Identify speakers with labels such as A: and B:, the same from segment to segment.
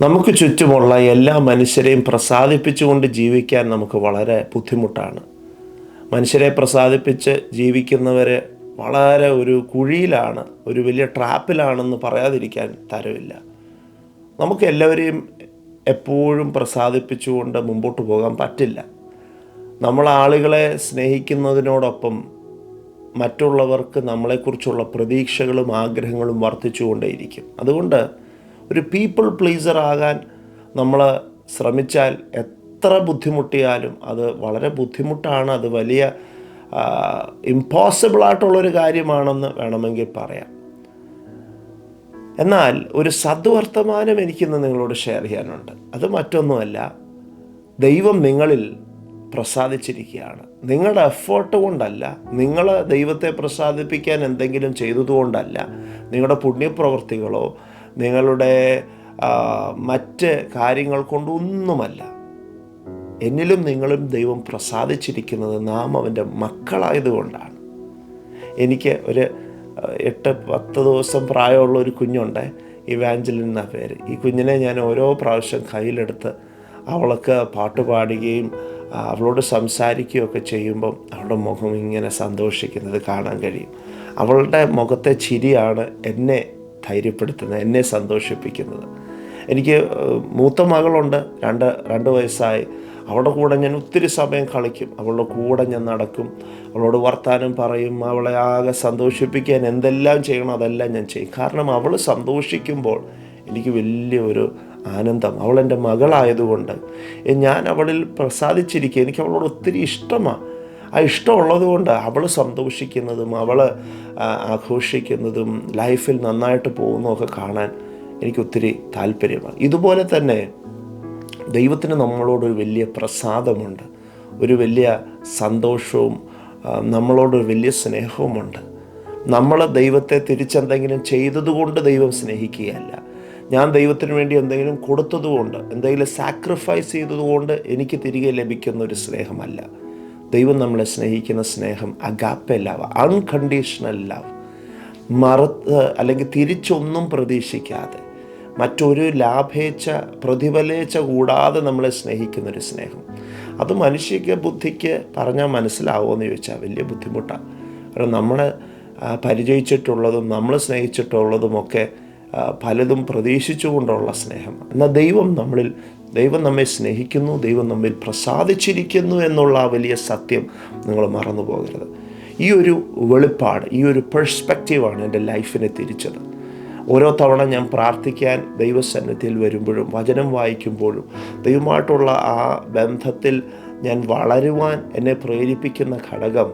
A: നമുക്ക് ചുറ്റുമുള്ള എല്ലാ മനുഷ്യരെയും പ്രസാദിപ്പിച്ചുകൊണ്ട് ജീവിക്കാൻ നമുക്ക് വളരെ ബുദ്ധിമുട്ടാണ്. മനുഷ്യരെ പ്രസാദിപ്പിച്ച് ജീവിക്കുന്നവർ വളരെ ഒരു കുഴിയിലാണ് ഒരു വലിയ ട്രാപ്പിലാണെന്ന് പറയാതിരിക്കാൻ തരവില്ല. നമുക്ക് എല്ലാവരെയും എപ്പോഴും പ്രസാദിപ്പിച്ചുകൊണ്ട് മുമ്പോട്ട് പോകാൻ പറ്റില്ല. നമ്മൾ ആളുകളെ സ്നേഹിക്കുന്നതിനോടൊപ്പം മറ്റുള്ളവർക്ക് നമ്മളെക്കുറിച്ചുള്ള പ്രതീക്ഷകളും ആഗ്രഹങ്ങളും വർദ്ധിച്ചുകൊണ്ടേയിരിക്കും. അതുകൊണ്ട് ഒരു പീപ്പിൾ പ്ലീസർ ആകാൻ നമ്മൾ ശ്രമിച്ചാൽ എത്ര ബുദ്ധിമുട്ടിയാലും അത് വളരെ ബുദ്ധിമുട്ടാണ് അത് വലിയ ഇമ്പോസിബിളായിട്ടുള്ളൊരു കാര്യമാണെന്ന് വേണമെങ്കിൽ പറയാം. എന്നാൽ ഒരു സദ്വർത്തമാനം എനിക്കിന്ന് നിങ്ങളോട് ഷെയർ ചെയ്യാനുണ്ട്. അത് മറ്റൊന്നുമല്ല ദൈവം നിങ്ങളിൽ പ്രസാദിച്ചിരിക്കുകയാണ്. നിങ്ങളുടെ എഫേർട്ട് കൊണ്ടല്ല നിങ്ങൾ ദൈവത്തെ പ്രസാദിപ്പിക്കാൻ എന്തെങ്കിലും ചെയ്തതുകൊണ്ടല്ല നിങ്ങളുടെ പുണ്യപ്രവൃത്തികളോ നിങ്ങളുടെ മറ്റ് കാര്യങ്ങൾ കൊണ്ടൊന്നുമല്ല. എന്നിലും നിങ്ങളും ദൈവം പ്രസാദിച്ചിരിക്കുന്നത് നാം അവന്റെ മക്കളായതുകൊണ്ടാണ്. എനിക്ക് ഒരു എട്ട് പത്ത് ദിവസം പ്രായമുള്ള ഒരു കുഞ്ഞുണ്ട് ഇവാഞ്ചലിൻ എന്ന പേര്. ഈ കുഞ്ഞിനെ ഞാൻ ഓരോ പ്രാവശ്യം കയ്യിലെടുത്ത് അവൾക്ക് പാട്ട് പാടുകയും അവളോട് സംസാരിക്കുകയൊക്കെ ചെയ്യുമ്പം അവളുടെ മുഖം ഇങ്ങനെ സന്തോഷിക്കുന്നത് കാണാൻ കഴിയും. അവളുടെ മുഖത്തെ ചിരിയാണ് എന്നെ ധൈര്യപ്പെടുത്തുന്നത് എന്നെ സന്തോഷിപ്പിക്കുന്നത്. എനിക്ക് മൂത്ത മകളുണ്ട് രണ്ട് രണ്ട് വയസ്സായി. അവളുടെ കൂടെ ഞാൻ ഒത്തിരി സമയം കളിക്കും. അവളുടെ കൂടെ ഞാൻ നടക്കും. അവളോട് വർത്താനം പറയും. അവളെ ആകെ സന്തോഷിപ്പിക്കാൻ എന്തെല്ലാം ചെയ്യണം അതെല്ലാം ഞാൻ ചെയ്യും. കാരണം അവൾ സന്തോഷിക്കുമ്പോൾ എനിക്ക് വലിയൊരു ആനന്ദം. അവൾ എന്റെ മകളായതുകൊണ്ട് ഞാൻ അവളിൽ പ്രസാദിച്ചിരിക്കുക. എനിക്ക് അവളോട് ഒത്തിരി ഇഷ്ടമാണ്. ആ ഇഷ്ടമുള്ളത് കൊണ്ട് അവൾ സന്തോഷിക്കുന്നതും അവൾ ആഘോഷിക്കുന്നതും ലൈഫിൽ നന്നായിട്ട് പോകുന്നതൊക്കെ കാണാൻ എനിക്ക് ഒത്തിരി താല്പര്യമാണ്. ഇതുപോലെ തന്നെ ദൈവത്തിന് നമ്മളോടൊരു വലിയ പ്രസാദമുണ്ട് ഒരു വലിയ സന്തോഷവും നമ്മളോടൊരു വലിയ സ്നേഹവുമുണ്ട്. നമ്മൾ ദൈവത്തെ തിരിച്ചെന്തെങ്കിലും ചെയ്തതുകൊണ്ട് ദൈവം സ്നേഹിക്കുകയല്ല. ഞാൻ ദൈവത്തിന് വേണ്ടി എന്തെങ്കിലും കൊടുത്തതുകൊണ്ട് എന്തെങ്കിലും സാക്രിഫൈസ് ചെയ്തതുകൊണ്ട് എനിക്ക് തിരികെ ലഭിക്കുന്ന ഒരു സ്നേഹമല്ല. ദൈവം നമ്മളെ സ്നേഹിക്കുന്ന സ്നേഹം അഗാപ്പ ലവ് അൺകണ്ടീഷണൽ ലവ് മറുത്ത് അല്ലെങ്കിൽ തിരിച്ചൊന്നും പ്രതീക്ഷിക്കാതെ മറ്റൊരു ലാഭേച്ഛ പ്രതിഫലേച്ഛ കൂടാതെ നമ്മളെ സ്നേഹിക്കുന്നൊരു സ്നേഹം. അത് മനുഷ്യക്ക് ബുദ്ധിക്ക് പറഞ്ഞാൽ മനസ്സിലാവുമെന്ന് ചോദിച്ചാൽ വലിയ ബുദ്ധിമുട്ടാണ്. കാരണം നമ്മൾ പരിചയിച്ചിട്ടുള്ളതും നമ്മൾ സ്നേഹിച്ചിട്ടുള്ളതുമൊക്കെ പലതും പ്രതീക്ഷിച്ചുകൊണ്ടുള്ള സ്നേഹം എന്നാൽ ദൈവം നമ്മളിൽ ദൈവം നമ്മെ സ്നേഹിക്കുന്നു ദൈവം നമ്മിൽ പ്രസാദിച്ചിരിക്കുന്നു എന്നുള്ള ആ വലിയ സത്യം നിങ്ങൾ മറന്നു പോകരുത്. ഈ ഒരു വെളിപ്പാട് ഈ ഒരു പെർസ്പെക്റ്റീവാണ് എന്റെ ലൈഫിനെ തിരിച്ചത്. ഓരോ തവണ ഞാൻ പ്രാർത്ഥിക്കാൻ ദൈവസന്നിധിയിൽ വരുമ്പോഴും വചനം വായിക്കുമ്പോഴും ദൈവമായിട്ടുള്ള ആ ബന്ധത്തിൽ ഞാൻ വളരുവാൻ എന്നെ പ്രേരിപ്പിക്കുന്ന ഘടകം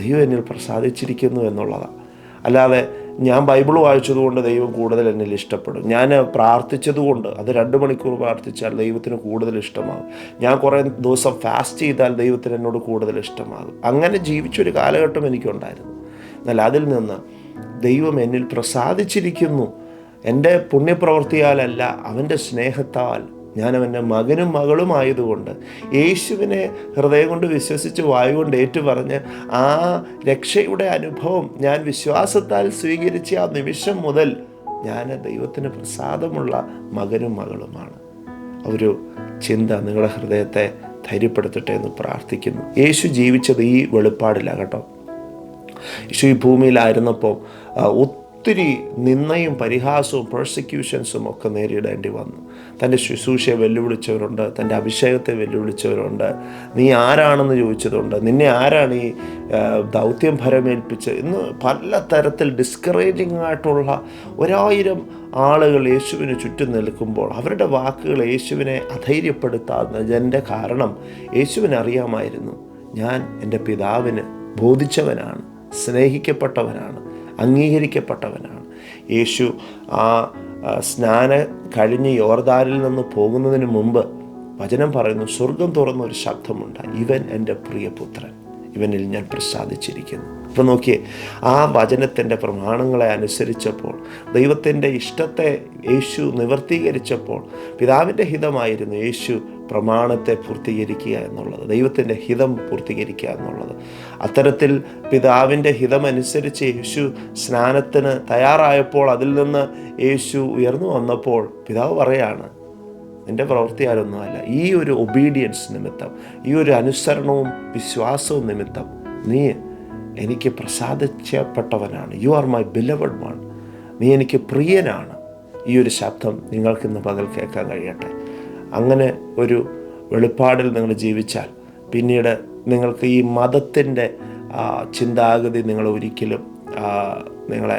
A: ദൈവം എന്നിൽ പ്രസാദിച്ചിരിക്കുന്നു എന്നുള്ളതാണ്. അല്ലാതെ ഞാൻ ബൈബിൾ വായിച്ചതുകൊണ്ട് ദൈവം കൂടുതൽ എന്നിൽ ഇഷ്ടപ്പെടും. ഞാൻ പ്രാർത്ഥിച്ചതുകൊണ്ട് അത് രണ്ട് മണിക്കൂർ പ്രാർത്ഥിച്ചാൽ ദൈവത്തിന് കൂടുതൽ ഇഷ്ടമാകും. ഞാൻ കുറേ ദിവസം ഫാസ്റ്റ് ചെയ്താൽ ദൈവത്തിന് എന്നോട് കൂടുതൽ ഇഷ്ടമാകും. അങ്ങനെ ജീവിച്ചൊരു കാലഘട്ടം എനിക്കുണ്ടായിരുന്നു. എന്നാൽ അതിൽ നിന്ന് ദൈവം എന്നിൽ പ്രസാദിച്ചിരിക്കുന്നു. എന്റെ പുണ്യപ്രവൃത്തിയാലല്ല അവന്റെ സ്നേഹത്താൽ ഞാൻ അവന്റെ മകനും മകളുമായതുകൊണ്ട് യേശുവിനെ ഹൃദയം കൊണ്ട് വിശ്വസിച്ച് വായു കൊണ്ട് ഏറ്റുപറഞ്ഞ് ആ രക്ഷയുടെ അനുഭവം ഞാൻ വിശ്വാസത്താൽ സ്വീകരിച്ച ആ നിമിഷം മുതൽ ഞാൻ ദൈവത്തിന് പ്രസാദമുള്ള മകനും മകളുമാണ്. ഒരു ചിന്ത നിങ്ങളുടെ ഹൃദയത്തെ ധൈര്യപ്പെടുത്തട്ടെ എന്ന് പ്രാർത്ഥിക്കുന്നു. യേശു ജീവിച്ചത് ഈ വെളിപ്പാടില്ല കേട്ടോ. യേശു ഈ ഭൂമിയിലായിരുന്നപ്പോൾ ഒത്തിരി നിന്നയും പരിഹാസവും പ്രോസിക്യൂഷൻസും ഒക്കെ നേരിടേണ്ടി വന്നു. തന്റെ ശുശ്രൂഷയെ വെല്ലുവിളിച്ചവരുണ്ട് തന്റെ അഭിഷേകത്തെ വെല്ലുവിളിച്ചവരുണ്ട്. നീ ആരാണെന്ന് ചോദിച്ചതുണ്ട്. നിന്നെ ആരാണ് ഈ ദൗത്യം ഭരമേൽപ്പിച്ച്? ഇന്ന് പല തരത്തിൽ ഡിസ്കറേജിങ് ആയിട്ടുള്ള ഒരായിരം ആളുകൾ യേശുവിന് ചുറ്റും നിൽക്കുമ്പോൾ അവരുടെ വാക്കുകൾ യേശുവിനെ അധൈര്യപ്പെടുത്താവുന്നതിന്റെ കാരണം. യേശുവിന് അറിയാമായിരുന്നു. ഞാൻ എന്റെ പിതാവിന് ബോധിച്ചവനാണ് സ്നേഹിക്കപ്പെട്ടവനാണ്. അംഗീകരിക്കപ്പെട്ടവനാണ്. യേശു ആ സ്നാന കഴിഞ്ഞ് യോർദാനിൽ നിന്ന് പോകുന്നതിന് മുമ്പ് വചനം പറയുന്നു സ്വർഗം തുറന്ന ഒരു ശബ്ദമുണ്ട്. ഇവൻ എന്റെ പ്രിയപുത്രൻ. ഇവനിൽ ഞാൻ പ്രസാദിച്ചിരിക്കുന്നു. ഇപ്പം നോക്കിയേ ആ വചനത്തിന്റെ പ്രമാണങ്ങളെ അനുസരിച്ചപ്പോൾ ദൈവത്തിന്റെ ഇഷ്ടത്തെ യേശു നിവർത്തീകരിച്ചപ്പോൾ പിതാവിന്റെ ഹിതമായിരുന്നു യേശു പ്രമാണത്തെ പൂർത്തീകരിക്കുക എന്നുള്ളത് ദൈവത്തിന്റെ ഹിതം പൂർത്തീകരിക്കുക എന്നുള്ളത്. അത്തരത്തിൽ പിതാവിന്റെ ഹിതമനുസരിച്ച് യേശു സ്നാനത്തിന് തയ്യാറായപ്പോൾ അതിൽ നിന്ന് യേശു ഉയർന്നു വന്നപ്പോൾ പിതാവ് പറയാണ് നിന്റെ പ്രവൃത്തിയാലൊന്നുമല്ല ഈ ഒരു ഒബീഡിയൻസ് നിമിത്തം ഈ ഒരു അനുസരണവും വിശ്വാസവും നിമിത്തം നീ എനിക്ക് പ്രസാദിച്ചപ്പെട്ടവനാണ്. You are my beloved one നീ എനിക്ക് പ്രിയനാണ്. ഈ ഒരു ശബ്ദം നിങ്ങൾക്കിന്ന് പകൽ കേൾക്കാൻ കഴിയട്ടെ. അങ്ങനെ ഒരു വെളിപ്പാടിൽ നിങ്ങൾ ജീവിച്ചാൽ പിന്നീട് നിങ്ങൾക്ക് ഈ മതത്തിന്റെ ചിന്താഗതി നിങ്ങൾ ഒരിക്കലും നിങ്ങളെ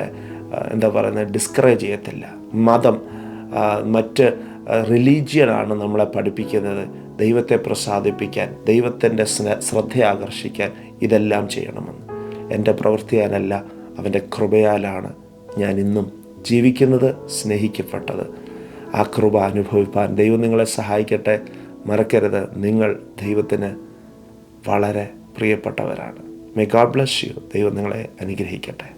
A: എന്താ പറയുന്നത് ഡിസ്കറേജ് ചെയ്യത്തില്ല. മതം മറ്റ് റിലീജിയനാണ് നമ്മളെ പഠിപ്പിക്കുന്നത്. ദൈവത്തെ പ്രസാദിപ്പിക്കാൻ ദൈവത്തിന്റെ ശ്രദ്ധ ആകർഷിക്കാൻ ഇതെല്ലാം ചെയ്യണമെന്ന്. എന്റെ പ്രവൃത്തിയാലല്ല അവന്റെ കൃപയാലാണ് ഞാൻ ഇന്നും ജീവിക്കുന്നത് സ്നേഹിക്കപ്പെട്ടത്. ആ കൃപ അനുഭവിപ്പാൻ ദൈവം നിങ്ങളെ സഹായിക്കട്ടെ. മറക്കരുത് നിങ്ങൾ ദൈവത്തിന് വളരെ പ്രിയപ്പെട്ടവരാണ്. മേ ഗാഡ് ബ്ലസ് യു ദൈവം നിങ്ങളെ അനുഗ്രഹിക്കട്ടെ.